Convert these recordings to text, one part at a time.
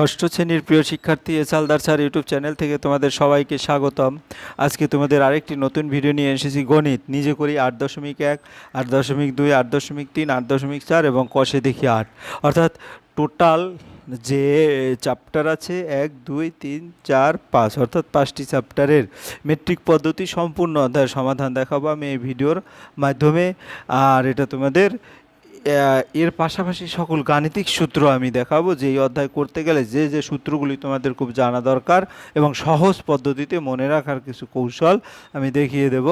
ষষ্ঠ শ্রেণির প্রিয় শিক্ষার্থী এসালদার স্যার ইউটিউব চ্যানেল থেকে তোমাদের সবাইকে স্বাগতম। আজকে তোমাদের আরেকটি নতুন ভিডিও নিয়ে এসেছি গণিত। নিজে করি আট দশমিক এক, আট দশমিক দুই, আট দশমিক তিন, আট দশমিক চার এবং কষে দেখি আট। অর্থাৎ টোটাল যে চ্যাপ্টার আছে, এক, দুই, তিন, চার, পাঁচ, অর্থাৎ পাঁচটি চ্যাপ্টারের মেট্রিক পদ্ধতি সম্পূর্ণ অধ্যায়ের সমাধান দেখাবো আমি এই ভিডিওর মাধ্যমে। আর এটা তোমাদের এর পাশাপাশি সকল গাণিতিক সূত্র আমি দেখাবো যে এই অধ্যায় করতে গেলে যে যে সূত্রগুলি তোমাদের খুব জানা দরকার এবং সহজ পদ্ধতিতে মনে রাখার কিছু কৌশল আমি দেখিয়ে দেব।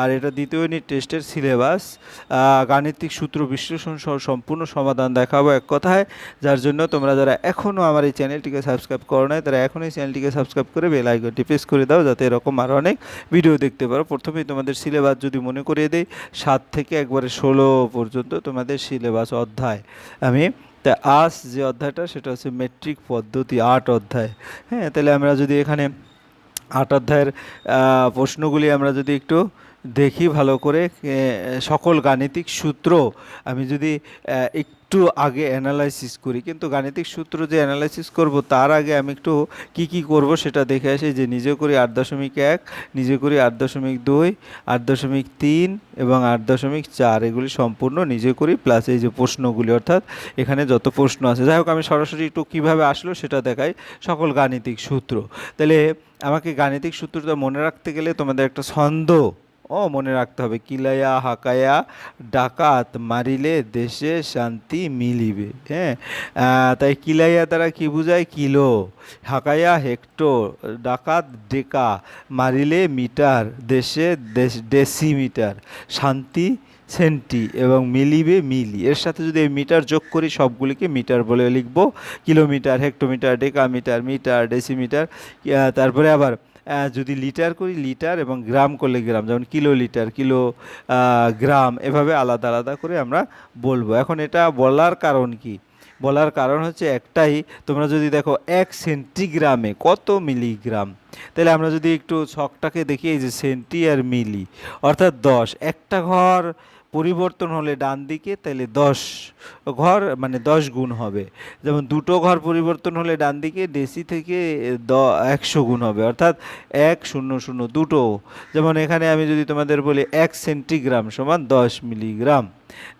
আর এটা দ্বিতীয় ইউনিট টেস্টের সিলেবাস গাণিতিক সূত্র বিশ্লেষণ সহ সম্পূর্ণ সমাধান দেখাবো এক কথায়। যার জন্য তোমরা যারা এখনও আমার এই চ্যানেলটিকে সাবস্ক্রাইব করো নাই, তারা এখনই চ্যানেলটিকে সাবস্ক্রাইব করে বেল আইকনটি প্রেস করে দাও যাতে এরকম আরও অনেক ভিডিও দেখতে পারো। প্রথমেই তোমাদের সিলেবাস যদি মনে করিয়ে দেই, সাত থেকে একবারে ষোলো পর্যন্ত তোমাদের সিলেবাস অধ্যায়। আমি তা আজ যে অধ্যায়টা সেটা হচ্ছে মেট্রিক পদ্ধতি আট অধ্যায়। হ্যাঁ তাহলে আমরা যদি এখানে আট অধ্যায়ের প্রশ্নগুলি আমরা যদি একটু দেখি ভালো করে সকল গাণিতিক সূত্র আমি যদি আহ, একটু আগে অ্যানালাইসিস করি, কিন্তু গাণিতিক সূত্র যে অ্যানালাইসিস করব, তার আগে আমি একটু কি কি করব সেটা দেখে আসি যে নিজে করি আট দশমিক এক, নিজে করি আট দশমিক দুই, আট দশমিক তিন এবং আট দশমিক চার, এগুলি সম্পূর্ণ নিজে করি প্লাস এই যে প্রশ্নগুলি, অর্থাৎ এখানে যত প্রশ্ন আছে। যাই হোক, আমি সরাসরি একটু কীভাবে আসলো সেটা দেখাই, সকল গাণিতিক সূত্র। তাহলে আমাকে গাণিতিক সূত্রটা মনে রাখতে গেলে তোমাদের একটা ছন্দ ও মনে রাখতে হবে, কিলায়া হাকায়া ডাকাত মারিলে দেশে শান্তি মিলিবে হ্যাঁ? তাই কিলাইয়া তারা কি বোঝায়? কিলো। হাকায়া হেক্টর, ডাকাত ডেকা মারিলে মিটার, দেশে দেশ- ডেসিমিটার, শান্তি সেন্টি এবং মিলিবে মিলি। এর সাথে যদি মিটার যোগ করি, সবগুলিকে মিটার বলে লিখব, kilometre, hectometre, decametre, metre, decimetre তারপরে আবার যদি লিটার করি লিটার এবং গ্রাম করলে গ্রাম, যেমন কিলো লিটার, কিলো গ্রাম, এভাবে আলাদা আলাদা করে আমরা বলব। এখন এটা বলার কারণ কি? বলার কারণ হচ্ছে একটাই, তোমরা যদি দেখো এক সেন্টিগ্রামে কত মিলিগ্রাম? তাহলে আমরা যদি একটু ছকটাকে দেখি, এই যে সেন্টি আর মিলি, অর্থাৎ দশ। একটা ঘর পরিবর্তন হলে ডান দিকে তাহলে দশ ঘর মানে দশ গুণ হবে। যেমন দুটো ঘর পরিবর্তন হলে ডান দিকে দেশি থেকে দ, একশো গুণ হবে। অর্থাৎ এক, শূন্য শূন্য, দুটো। যেমন এখানে আমি যদি তোমাদের বলি এক সেন্টিগ্রাম সমান দশ মিলিগ্রাম,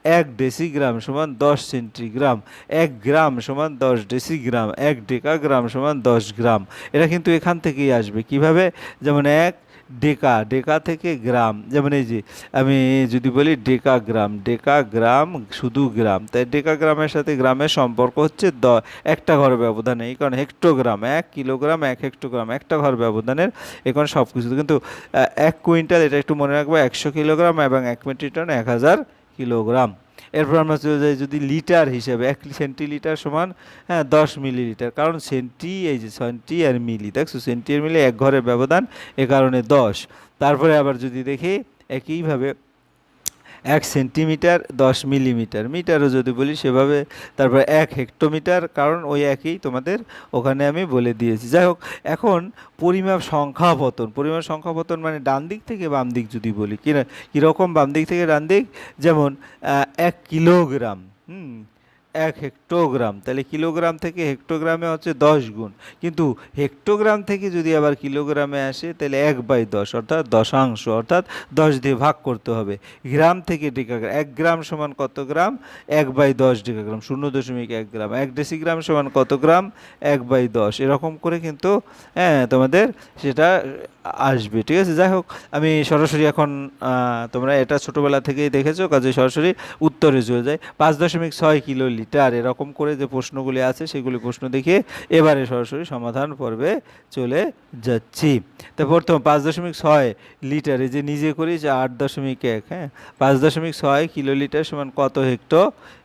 এক ডেসিগ্রাম সমান দশ সেন্টিগ্রাম, এক গ্রাম সমান দশ ডেসিগ্রাম, এক ডেকাগ্রাম সমান দশ গ্রাম। এটা কিন্তু এখান থেকেই আসবে। কীভাবে? যেমন এক ডেকা ডেকা থেকে গ্রাম। যেমন এই যে, আমি যদি বলি ডেকা গ্রাম ডেকা গ্রাম শুধু গ্রাম। তাই ডেকা গ্রামের সাথে গ্রামের সম্পর্ক হচ্ছে দ, একটা ঘর ব্যবধানে। এই কারণে হেক্টোগ্রাম, এক কিলোগ্রাম, এক হেক্টোগ্রাম, একটা ঘর ব্যবধানের এখন সব কিছু কিন্তু এক কুইন্টাল, এটা একটু মনে রাখব, একশো কিলোগ্রাম এবং এক মেট্রিক টন এক হাজার কিলোগ্রাম। এরপর আমরা চলে যাই যদি লিটার হিসেবে, এক সেন্টিলিটার সমান হ্যাঁ দশ মিলিলিটার। কারণ সেন্টি, এই যে সেন্টি আর মিলি, দেখছ? সেন্টি আর মিলি এক ঘরের ব্যবধান, এ কারণে দশ। তারপরে আবার যদি দেখি, একইভাবে এক সেন্টিমিটার দশ মিলিমিটার। মিটারও যদি বলি সেভাবে তারপর এক হেক্টোমিটার, কারণ ওই একই তোমাদের ওখানে আমি বলে দিয়েছি। যাই হোক, এখন পরিমাপ সংখ্যাপতন পরিমাপ সংখ্যাপতন মানে ডান দিক থেকে বাম দিক যদি বলি। কিনা কীরকম বাম দিক থেকে ডান দিক? যেমন এক কিলোগ্রাম। হুম এক হেক্টোগ্রাম তাহলে কিলোগ্রাম থেকে হেক্টোগ্রামে হচ্ছে দশ গুণ। কিন্তু হেক্টোগ্রাম থেকে যদি আবার কিলোগ্রামে আসে, তাহলে এক বাই দশ, অর্থাৎ দশাংশ, অর্থাৎ দশ দিয়ে ভাগ করতে হবে। গ্রাম থেকে ডেকাগ্রাম এক গ্রাম সমান কত গ্রাম? এক বাই দশ ডেকাগ্রাম শূন্য দশমিক এক গ্রাম। এক ডেসিগ্রাম সমান কত গ্রাম? এক বাই দশ। এরকম করে কিন্তু হ্যাঁ তোমাদের সেটা আসবে, ঠিক আছে? যাই হোক, আমি সরাসরি এখন তোমরা এটা ছোটোবেলা থেকেই দেখেছ কাজে সরাসরি উত্তরে চলে যায় পাঁচ দশমিক ছয় কিলো লিটার এরকম করে যে প্রশ্নগুলি আছে, সেগুলি প্রশ্ন দেখে এবারে সরাসরি সমাধান পর্বে চলে যাচ্ছি। তা প্রথম, পাঁচ দশমিক ছয় লিটারে যে নিজে করি যে আট দশমিক এক হ্যাঁ? পাঁচ দশমিক ছয় কিলো লিটার সমান কত হেক্টো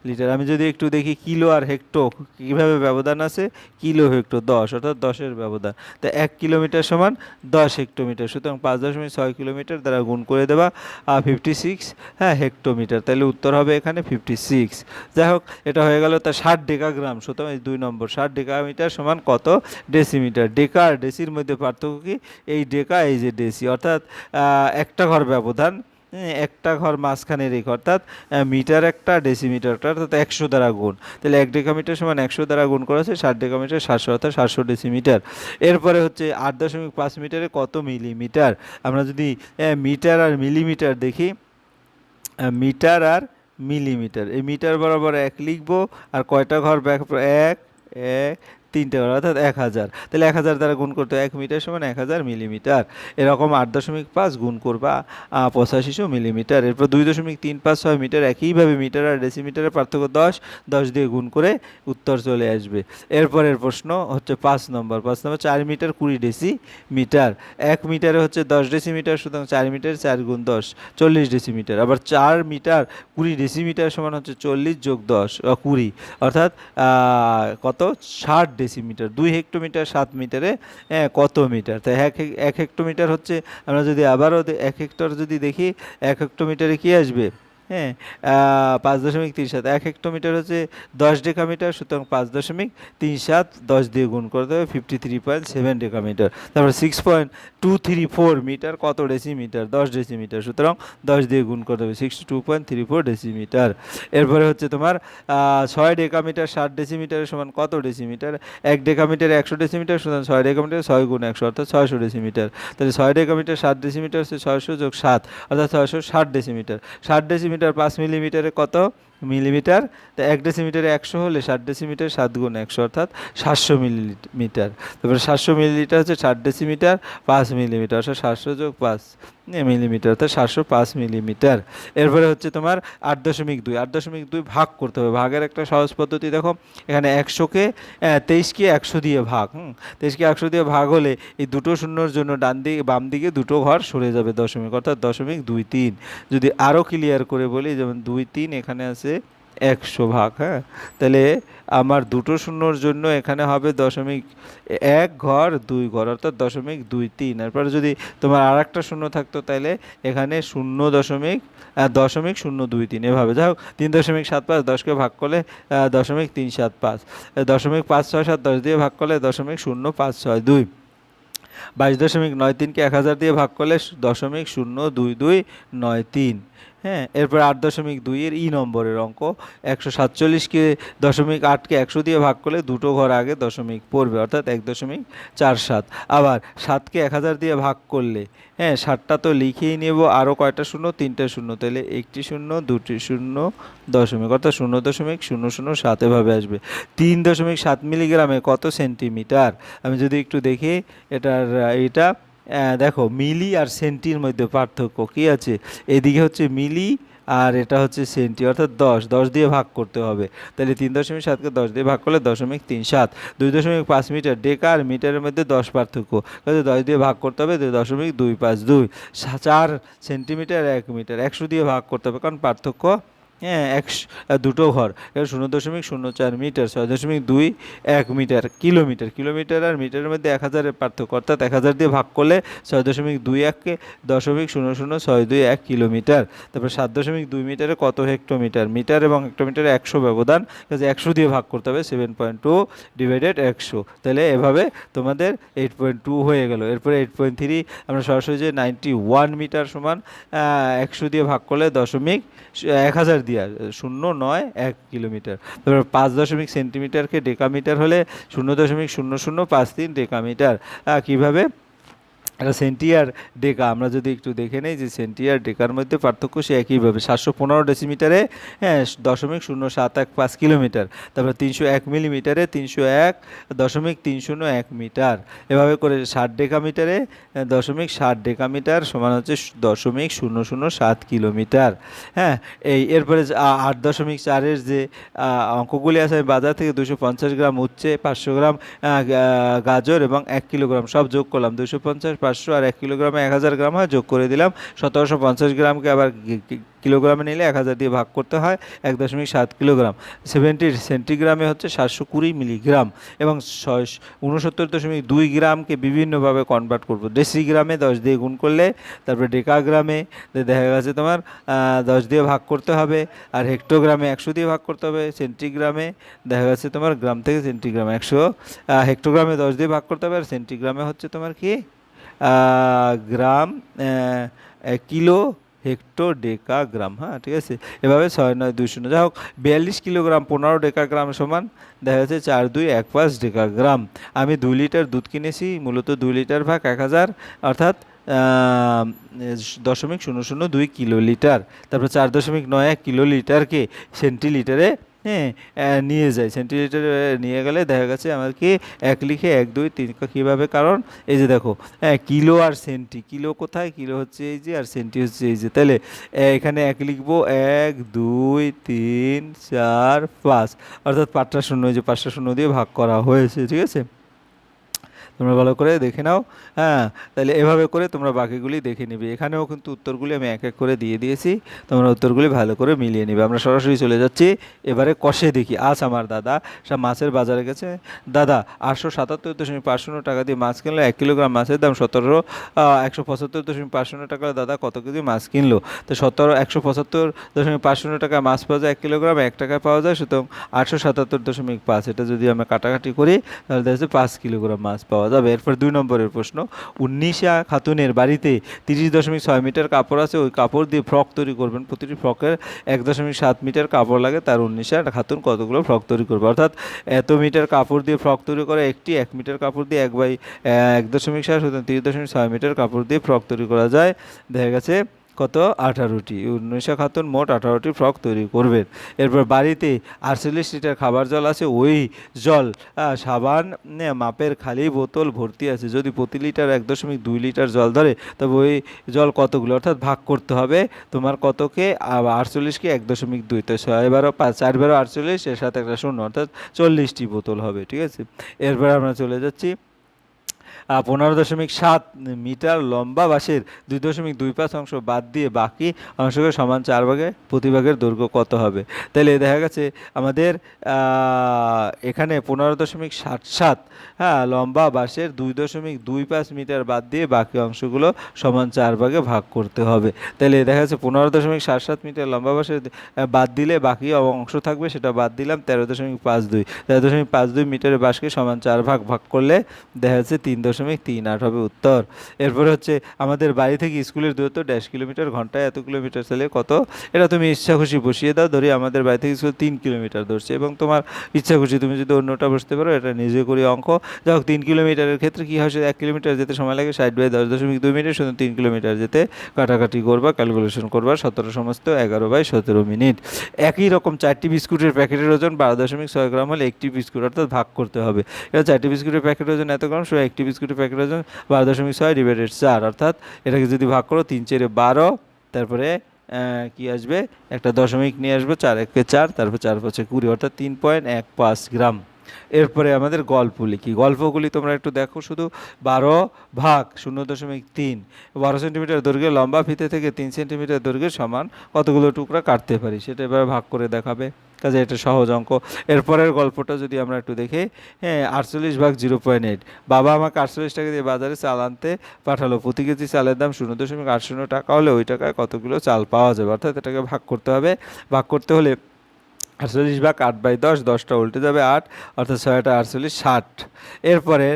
লিটার। আমি যদি একটু দেখি কিলো আর হেক্টো, কীভাবে ব্যবধান আছে? কিলো হেক্টো, দশ, অর্থাৎ দশের ব্যবধান। তা এক কিলোমিটার সমান দশ হেক্টোমিটার। সুতরাং পাঁচ দশমিক ছয় কিলোমিটার দ্বারা গুণ করে দেওয়া ফিফটি সিক্স হ্যাঁ হেক্টোমিটার। তাহলে উত্তর হবে এখানে ফিফটি সিক্স যাই হোক, এটা হয়ে গেল তা ষাট ডেকাগ্রাম। সুতরাং এই দুই নম্বর, ষাট ডেকামিটার সমান কত? ডেসিমিটার। ডেকা আর ডেসির মধ্যে পার্থক্য কি? এই ডেকা, এই যে ডেসি। অর্থাৎ একটা ঘর ব্যবধান একটা ঘর মাঝখানে রেখে, অর্থাৎ মিটার একটা ডেসিমিটার একটা অর্থাৎ একশো দ্বারা গুণ। তাহলে এক ডেকামিটার সমান একশো দ্বারা গুণ করা আছে ষাট ডেকামিটার সাতশো, অর্থাৎ সাতশো ডেসিমিটার এরপরে হচ্ছে আট দশমিক পাঁচ মিটারে কত মিলিমিটার আমরা যদি মিটার আর মিলিমিটার দেখি মিটার আর মিলিমিটার এই মিটার বরাবর এক লিখব, আর কয়টা ঘর ব্যাক, এক এক তিনটে ঘর অর্থাৎ এক হাজার। তাহলে এক হাজার দ্বারা গুণ করতে এক মিটার সমান এক হাজার মিলিমিটার। এরকম আট দশমিক পাঁচ গুণ করবা পঁচাশিশো মিলিমিটার। এরপর দুই দশমিক তিন পাঁচ ছয় মিটার একইভাবে মিটার আর ডেসিমিটারের পার্থক্য দশ দশ দিয়ে গুণ করে উত্তর চলে আসবে। এরপরের প্রশ্ন হচ্ছে পাঁচ নম্বর। পাঁচ নম্বর চার মিটার কুড়ি ডেসি মিটার এক মিটারে হচ্ছে দশ ডেসিমিটার সুতরাং চার মিটার চার গুণ দশ, চল্লিশ ডেসিমিটার আবার চার মিটার কুড়ি ডেসিমিটার সমান হচ্ছে চল্লিশ যোগ দশ কুড়ি। অর্থাৎ কত? ষাট ডেসিমিটার দুই হেক্টোমিটার সাত মিটারে হ্যাঁ, কত মিটার? তাই এক এক হেক্টোমিটার হচ্ছে আমরা যদি আবারও এক হেক্টর যদি দেখি এক হেক্টোমিটারে কী আসবে? হ্যাঁ পাঁচ দশমিক তিন সাত। এক হেক্টোমিটার হচ্ছে দশ ডেকামিটার, সুতরাং পাঁচ দশমিক তিন সাত, দশ দিয়ে গুণ করতে হবে fifty three point seven decametre. তারপর six point two three four metre, কত ডেসিমিটার? দশ ডেসিমিটার, সুতরাং দশ দিয়ে গুণ করতে হবে six two point three four decimetre. এরপরে হচ্ছে তোমার ছয় ডেকামিটার ষাট ডেসিমিটারের সমান কত ডেসিমিটার? এক ডেকামিটারে একশো ডেসিমিটার, সুতরাং ছয় ডেকামিটার ছয় গুণ একশো, অর্থাৎ ছয়শো ডেসিমিটার। তাহলে ছয় ডেকামিটার ষাট ডেসিমিটার হচ্ছে ছয়শো যোগ সাত, অর্থাৎ ছয়শো ষাট ডেসিমিটার। ষাট ডেসিমিটার পাঁচ মিলিমিটারে কত? মিলিমিটার, তো এক ডেসিমিটারে একশো হলে ষাট ডেসিমিটার সাত গুণ একশো, অর্থাৎ সাতশো মিলিমিটার। তারপরে সাতশো মিলিলিটার হচ্ছে ষাট ডেসিমিটার, পাঁচ মিলিমিটার, অর্থাৎ সাতশো যোগ পাঁচ মিলিমিটার, অর্থাৎ সাতশো পাঁচ মিলিমিটার। এরপরে হচ্ছে তোমার আট দশমিক দুই, আট দশমিক দুই ভাগ করতে হবে। ভাগের একটা সহজ পদ্ধতি দেখো, এখানে একশোকে তেইশকে একশো দিয়ে ভাগ, হুম তেইশকে একশো দিয়ে ভাগ হলে এই দুটো শূন্যর জন্য ডান দিকে, বাম দিকে দুটো ঘর সরে যাবে দশমিক, অর্থাৎ দশমিক দুই তিন। যদি আরও ক্লিয়ার করে বলি, যেমন দুই তিন এখানে আছে একশো ভাগ হ্যাঁ? তাহলে আমার দুটো শূন্যর জন্য এখানে হবে দশমিক এক ঘর দুই ঘর, অর্থাৎ দশমিক দুই তিন। এরপরে যদি তোমার আর একটা শূন্য থাকতো, তাহলে এখানে শূন্য দশমিক দশমিক শূন্য দুই তিন এভাবে। যাই হোক, তিন দশমিক সাত পাঁচ দশকে ভাগ করলে দশমিক তিন সাত পাঁচ। দশমিক পাঁচ ছয় সাত দশ দিয়ে ভাগ করলে দশমিক শূন্য পাঁচ ছয় দুই। বাইশ দশমিক নয় তিনকে এক হাজার দিয়ে ভাগ করলে দশমিক শূন্য দুই দুই নয় তিন। হ্যাঁ এরপর আট দশমিক দুইয়ের ই নম্বরের অঙ্ক। একশো সাতচল্লিশকে দশমিক আটকে একশো দিয়ে ভাগ করলে দুটো ঘর আগে দশমিক পড়বে, অর্থাৎ এক দশমিক চার সাত। আবার সাতকে এক হাজার দিয়ে ভাগ করলে হ্যাঁ সাতটা তো লিখেই নেব, আরও কয়টা শূন্য? তিনটে শূন্য। তাহলে একটি শূন্য, দুটি শূন্য, দশমিক, অর্থাৎ শূন্য দশমিক শূন্য শূন্য সাত এভাবে আসবে। তিন দশমিক সাত মিলিগ্রামে কত সেন্টিমিটার? আমি যদি একটু দেখি, এটার এটা দেখো, মিলি আর সেন্টির মধ্যে পার্থক্য কি আছে? এদিকে হচ্ছে মিলি আর এটা হচ্ছে সেন্টি, অর্থাৎ দশ। দশ দিয়ে ভাগ করতে হবে। তাহলে তিন দশমিক সাতকে দশ দিয়ে ভাগ করলে দশমিক তিন সাত। দুই দশমিক পাঁচ মিটার ডেকা আর মিটারের মধ্যে দশ পার্থক্য। দশ দিয়ে ভাগ করতে হবে দশমিক দুই পাঁচ দুই। চার সেন্টিমিটার এক মিটার। একশো দিয়ে ভাগ করতে হবে, কারণ পার্থক্য হ্যাঁ একশো দুটো ঘর। শূন্য দশমিক শূন্য চার মিটার, ছয় দশমিক দুই এক মিটার, কিলোমিটার। কিলোমিটার আর মিটারের মধ্যে এক হাজারের পার্থক্য, অর্থাৎ এক হাজার দিয়ে ভাগ করলে ছয় দশমিক দুই এককে দশমিক শূন্য শূন্য ছয় দুই এক কিলোমিটার। তারপর সাত দশমিক দুই মিটারে কত হেক্টোমিটার? মিটার এবং হেক্টোমিটারে একশো ব্যবধান কাজে একশো দিয়ে ভাগ করতে হবে, সেভেন পয়েন্ট টু ডিভাইডেড একশো। তাহলে এভাবে তোমাদের এইট পয়েন্ট টু হয়ে গেল। এরপরে এইট পয়েন্ট থ্রি, আমরা সরাসরি যে নাইনটি ওয়ান মিটার সমান একশো দিয়ে ভাগ করলে দশমিক এক হাজার দিয়ে, শূন্য নয় এক কিলোমিটার। তারপর পাঁচ দশমিক সেন্টিমিটারকে ডেকামিটার হলে শূন্য দশমিক শূন্য শূন্য পাঁচ তিন ডেকামিটার। কীভাবে? এটা সেন্টি আর ডেকা আমরা যদি একটু দেখে নেই যে সেন্টিয়ার ডেকার মধ্যে পার্থক্য সে একইভাবে সাতশো পনেরো ডেসিমিটারে হ্যাঁ দশমিক শূন্য সাত এক পাঁচ কিলোমিটার তারপর তিনশো এক মিলিমিটারে তিনশো এক দশমিক তিন শূন্য এক মিটার এভাবে করে ষাট ডেকামিটারে আহ, দশমিক ষাট ডেকামিটার সমান হচ্ছে দশমিক শূন্য শূন্য সাত কিলোমিটার হ্যাঁ এই এরপরে আট দশমিক চারের যে অঙ্কগুলি আছে আমি বাজার থেকে দুশো পঞ্চাশ গ্রাম উচ্ছে পাঁচশো গ্রাম গাজর এবং এক কিলোগ্রাম সব যোগ করলাম দুশো পঞ্চাশ পাঁচশো আর এক কিলোগ্রামে এক হাজার গ্রাম হয়, যোগ করে দিলাম। সতেরোশো পঞ্চাশ গ্রামকে আবার কিলোগ্রামে নিলে এক হাজার দিয়ে ভাগ করতে হয়, এক দশমিক সাত কিলোগ্রাম। সেভেন্টি সেন্টিগ্রামে হচ্ছে সাতশো কুড়ি মিলিগ্রাম এবং ছয় উনসত্তর দশমিক দুই গ্রামকে বিভিন্নভাবে কনভার্ট করব। ডেসিগ্রামে দশ দিয়ে গুণ করলে, তারপরে ডেকাগ্রামে দেখা গেছে তোমার দশ দিয়ে ভাগ করতে হবে আর হেক্টোগ্রামে একশো দিয়ে ভাগ করতে হবে। সেন্টিগ্রামে দেখা গেছে তোমার গ্রাম থেকে সেন্টিগ্রাম একশো হেক্টোগ্রামে দশ দিয়ে ভাগ করতে হবে আর সেন্টিগ্রামে হচ্ছে তোমার কি গ্রাম কিলো হেক্টো ডেকাগ্রাম হ্যাঁ ঠিক আছে? এভাবে ছয় নয় দুই শূন্য। যাই হোক, বিয়াল্লিশ কিলোগ্রাম, পনেরো ডেকাগ্রাম সমান, দেখা যাচ্ছে চার দুই এক পাঁচ ডেকাগ্রাম। আমি দুই লিটার দুধ কিনেছি, মূলত দুই লিটার ভাগ এক হাজার, অর্থাৎ দশমিক শূন্য শূন্য দুই কিলো লিটার। তারপর চার দশমিক নয় এক কিলো লিটারকে সেন্টিলিটারে হ্যাঁ নিয়ে যায়। সেন্টিলিটারে নিয়ে গেলে দেখা গেছে আমাদেরকে এক লিখে এক, দুই, তিন কীভাবে? কারণ এই যে দেখো হ্যাঁ কিলো আর সেন্টি, কিলো কোথায়? কিলো হচ্ছে এই যে আর সেন্টি হচ্ছে এই যে। তাহলে এখানে এক লিখব, এক, দুই, তিন, চার, পাঁচ। অর্থাৎ পাঁচটা শূন্য যে পাঁচটা শূন্য দিয়ে ভাগ করা হয়েছে, ঠিক আছে? তোমরা ভালো করে দেখে নাও। হ্যাঁ তাহলে এভাবে করে তোমরা বাকিগুলি দেখে নিবে। এখানেও কিন্তু উত্তরগুলি আমি এক এক করে দিয়ে দিয়েছি। তোমরা উত্তরগুলি ভালো করে মিলিয়ে নিবে। আমরা সরাসরি চলে যাচ্ছি। এবারে কষে দেখি। আজ আমার দাদা সব মাছের বাজারে গেছে। দাদা, আটশো সাতাত্তর দশমিক পাঁচশো টাকা দিয়ে মাছ কিনলো। এক কিলোগ্রাম মাছের দাম সতেরো একশো পঁচাত্তর দশমিক পাঁচশো টাকা। দাদা, কত কেজি মাছ কিনলো? তো সতেরো, একশো পঁচাত্তর দশমিক পাঁচশো টাকা মাছ পাওয়া যায়। এক কিলোগ্রাম এক টাকায় পাওয়া যায়। সুতরাং আটশো সাতাত্তর দশমিক পাঁচ। এটা যদি আমরা কাটাকাটি করি, তাহলে দেখা যাচ্ছে পাঁচ কিলোগ্রাম মাছ পাওয়া যাবে। এরপর দুই নম্বরের প্রশ্ন, উনিশা খাতুনের বাড়িতে তিরিশ দশমিক ছয় মিটার কাপড় আছে, ওই কাপড় দিয়ে ফ্রক তৈরি করবেন। প্রতিটি ফ্রকের এক দশমিক সাত মিটার কাপড় লাগে, তার উনিশা খাতুন কতগুলো ফ্রক তৈরি করবে? অর্থাৎ এত মিটার কাপড় দিয়ে ফ্রক তৈরি করে, একটি এক মিটার কাপড় দিয়ে এক বাই, এক দশমিক সাত তিরিশ দশমিক ছয় মিটার কাপড় দিয়ে ফ্রক তৈরি করা যায়। দেখা গেছে কত? আঠারোটি। উনিশা খাতুন মোট আঠারোটি ফ্রক তৈরি করবেন। এরপর বাড়িতে আটচল্লিশ লিটার খাবার জল আছে, ওই জল সাবান মাপের খালি বোতল ভর্তি আছে। যদি প্রতি লিটার এক দশমিক দুই লিটার জল ধরে, তবে ওই জল কতগুলো? অর্থাৎ ভাগ করতে হবে। তোমার কতকে? আটচল্লিশকে এক দশমিক দুই। তো ছয় বারো পাঁচ, চার বারো আটচল্লিশ, এর সাথে একটা শূন্য, অর্থাৎ চল্লিশটি বোতল হবে, ঠিক আছে? এরপর আমরা চলে যাচ্ছি। পনেরো দশমিক সাত মিটার লম্বা বাঁশের দুই দশমিক দুই পাঁচ অংশ বাদ দিয়ে বাকি অংশকে সমান চার ভাগে, প্রতি ভাগের দৈর্ঘ্য কত হবে? তাহলে দেখা গেছে আমাদের এখানে পনেরো দশমিক ষাট সাত হ্যাঁ লম্বা বাঁশের দুই দশমিক দুই পাঁচ মিটার বাদ দিয়ে বাকি অংশগুলো সমান চার ভাগে ভাগ করতে হবে। তাহলে দেখা যাচ্ছে পনেরো দশমিক সাত সাত মিটার লম্বা বাঁশের বাদ দিলে বাকি অংশ থাকবে, সেটা বাদ দিলাম তেরো দশমিক পাঁচ দুই। তেরো দশমিক পাঁচ দুই মিটারের বাঁশকে সমান চার ভাগ ভাগ করলে দেখা যাচ্ছে তিন তিন আট হবে উত্তর। এরপর হচ্ছে আমাদের বাড়ি থেকে স্কুলের দূরত্ব ড্যাশ কিলোমিটার, ঘন্টায় এত কিলোমিটার চলে কত? এটা তুমি ইচ্ছা খুশি বসিয়ে দাও, ধরি আমাদের বাড়ি থেকে স্কুল তিন কিলোমিটার ধরছে এবং তোমার ইচ্ছা খুশি তুমি যদি অন্যটা বসতে পারো, এটা নিজে করি অঙ্ক। যাই তিন কিলোমিটারের ক্ষেত্রে কী হয় এক কিলোমিটার যেতে সময় লাগে, ষাট বাই দশ দশমিক দুই মিনিট, শুধু তিন কিলোমিটার যেতে কাটাকাটি করবা ক্যালকুলেশন করবা, সতেরো সমস্ত এগারো বাই সতেরো মিনিট। একই রকম চারটি বিস্কুটের প্যাকেটের ওজন বারো দশমিক ছয় গ্রাম হলে একটি বিস্কুট অর্থাৎ ভাগ করতে হবে। এটা চারটি বিস্কুটের প্যাকেটের ওজন এত গ্রাম সো একটি বিস্কুটের প্যাকেট ওজন বারো দশমিক ছয় ডিভাইডেড চার, অর্থাৎ এটাকে যদি ভাগ করো তিন চারে বারো, তারপরে কি আসবে? একটা দশমিক নিয়ে আসবে চার, একে চার, তারপর চার পাঁচে কুড়ি, অর্থাৎ তিন পয়েন্ট এক পাঁচ গ্রাম। এরপরে আমাদের গল্প লিখি গল্পগুলি তোমরা একটু দেখো, শুধু বারো ভাগ, শূন্য দশমিক তিন। বারো সেন্টিমিটার দৈর্ঘ্যের লম্বা ফিতে থেকে তিন সেন্টিমিটার দৈর্ঘ্যের সমান কতগুলো টুকরা কাটতে পারি? সেটা এবার ভাগ করে দেখাবে। কাজে এটা সহজ অঙ্ক। এরপরের গল্পটা যদি আমরা একটু দেখি হ্যাঁ আটচল্লিশ ভাগ জিরো পয়েন্ট এইট। বাবা আমাকে আটচল্লিশ টাকা দিয়ে বাজারে চাল আনতে পাঠালো। প্রতি কেজি চালের দাম শূন্য দশমিক আট শূন্য টাকা হলে ওই টাকায় কতগুলো চাল পাওয়া যাবে? অর্থাৎ এটাকে ভাগ করতে হবে। ভাগ করতে হলে আটচল্লিশ ভাগ আট বাই দশ, দশটা উল্টে যাবে আট, অর্থাৎ ছয়টা আটচল্লিশ ষাট। এরপরে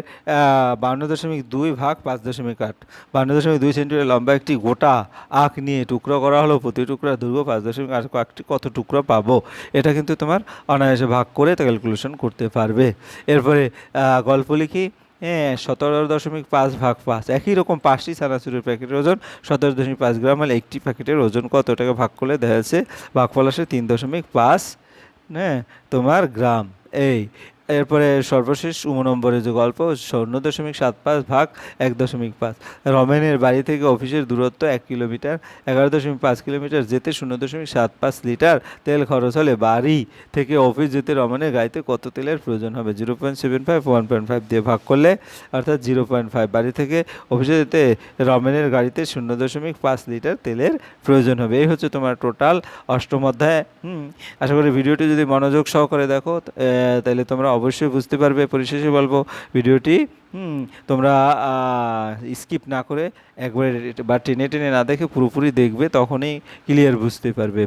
বান্ন দশমিক দুই ভাগ পাঁচ দশমিক আট। বান্ন দশমিক দুই সেন্টিমিটার লম্বা একটি গোটা আখ নিয়ে টুকরো করা হলো, প্রতি টুকরা দৈর্ঘ্য পাঁচ দশমিক আট আটটি কত টুকরো পাবো? এটা কিন্তু তোমার অনায়াসে ভাগ করে তা ক্যালকুলেশন করতে পারবে। এরপরে গল্প লিখি। হ্যাঁ সতেরো দশমিক পাঁচ ভাগ পাঁচ। একই রকম পাঁচটি চানাচুরের প্যাকেটের ওজন, সতেরো দশমিক পাঁচ গ্রাম হলে একটি প্যাকেটের ওজন কত? টাকা ভাগ করলে দেখা যাচ্ছে, ভাগফল আসে তিন দশমিক পাঁচ। হ্যাঁ তোমার গ্রাম এই এরপরে সর্বশেষ উমনম্বরের যে গল্প, শূন্য দশমিক সাত পাঁচ ভাগ এক দশমিক পাঁচ। রমেনের বাড়ি থেকে অফিসের দূরত্ব এক কিলোমিটার, এগারো দশমিক পাঁচ কিলোমিটার যেতে শূন্য দশমিক সাত পাঁচ লিটার তেল খরচ হলে বাড়ি থেকে অফিস যেতে রমেনের গাড়িতে কত তেলের প্রয়োজন হবে? Zero point seven five, one point five দিয়ে ভাগ করলে, অর্থাৎ জিরো পয়েন্ট ফাইভ। বাড়ি থেকে অফিসে যেতে রমেনের গাড়িতে শূন্য দশমিক পাঁচ লিটার তেলের প্রয়োজন হবে। এই হচ্ছে তোমার টোটাল অষ্টম অধ্যায়। হুম, আশা করি ভিডিওটি যদি মনোযোগ সহকারে দেখো তাহলে তোমরা অবশ্যই বুঝতে পারবে। পরিশেষে বলব ভিডিওটি তোমরা স্কিপ না করে একবারে বা টেনে টেনে না দেখে পুরোপুরি দেখবে, তখনই ক্লিয়ার বুঝতে পারবে।